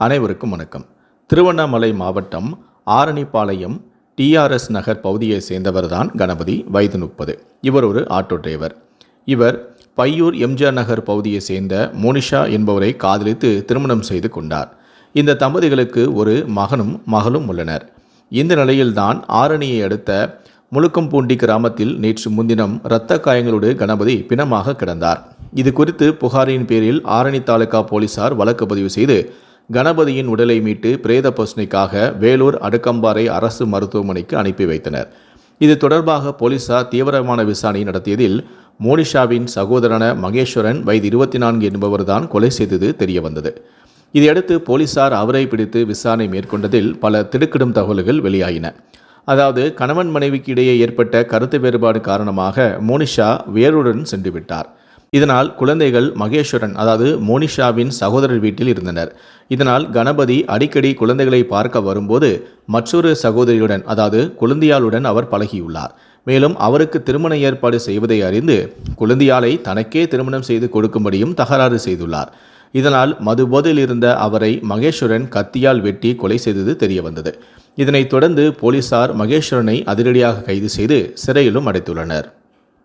அனைவருக்கும் வணக்கம். திருவண்ணாமலை மாவட்டம் ஆரணிப்பாளையம் டிஆர்எஸ் நகர் பகுதியை சேர்ந்தவர்தான் கணபதி வயது முப்பது. இவர் ஒரு ஆட்டோ டிரைவர். இவர் பையூர் எம்ஜிஆர் நகர் பகுதியை சேர்ந்த மோனிஷா என்பவரை காதலித்து திருமணம் செய்து கொண்டார். இந்த தம்பதிகளுக்கு ஒரு மகனும் மகளும் உள்ளனர். இந்த நிலையில்தான் ஆரணியை அடுத்த முழுக்கம்பூண்டி கிராமத்தில் நேற்று முன்தினம் இரத்த காயங்களோடு கணபதி பிணமாக கிடந்தார். இது குறித்து புகாரின் பேரில் ஆரணி தாலுகா போலீசார் வழக்கு பதிவு செய்து கணபதியின் உடலை மீட்டு பிரேத பசுனைக்காக வேலூர் அடுக்கம்பாறை அரசு மருத்துவமனைக்கு அனுப்பி வைத்தனர். இது தொடர்பாக போலீசார் தீவிரமான விசாரணை நடத்தியதில் மோனிஷாவின் சகோதரன மகேஸ்வரன் வயது இருபத்தி நான்கு என்பவர்தான் கொலை செய்தது தெரியவந்தது. இதையடுத்து போலீசார் அவரை பிடித்து விசாரணை மேற்கொண்டதில் பல திடுக்கிடும் தகவல்கள் வெளியாகின அதாவது கணவன் மனைவிக்கு இடையே ஏற்பட்ட கருத்து வேறுபாடு காரணமாக மோனிஷா வேருடன் சென்று விட்டார் இதனால் குழந்தைகள் மகேஸ்வரன் அதாவது மோனிஷாவின் சகோதரர் வீட்டில் இருந்தனர். இதனால் கணபதி அடிக்கடி குழந்தைகளை பார்க்க வரும்போது மற்றொரு சகோதரியுடன் அதாவது குழந்தையாளுடன் அவர் பழகியுள்ளார். மேலும் அவருக்கு திருமண ஏற்பாடு செய்வதை அறிந்து குழந்தையாலை தனக்கே திருமணம் செய்து கொடுக்கும்படியும் தகராறு செய்துள்ளார். இதனால் மதுபோதையில் இருந்த அவரை மகேஸ்வரன் கத்தியால் வெட்டி கொலை செய்தது தெரியவந்தது. இதனைத் தொடர்ந்து போலீசார் மகேஸ்வரனை அதிரடியாக கைது செய்து சிறையிலும் அடைத்துள்ளனர்.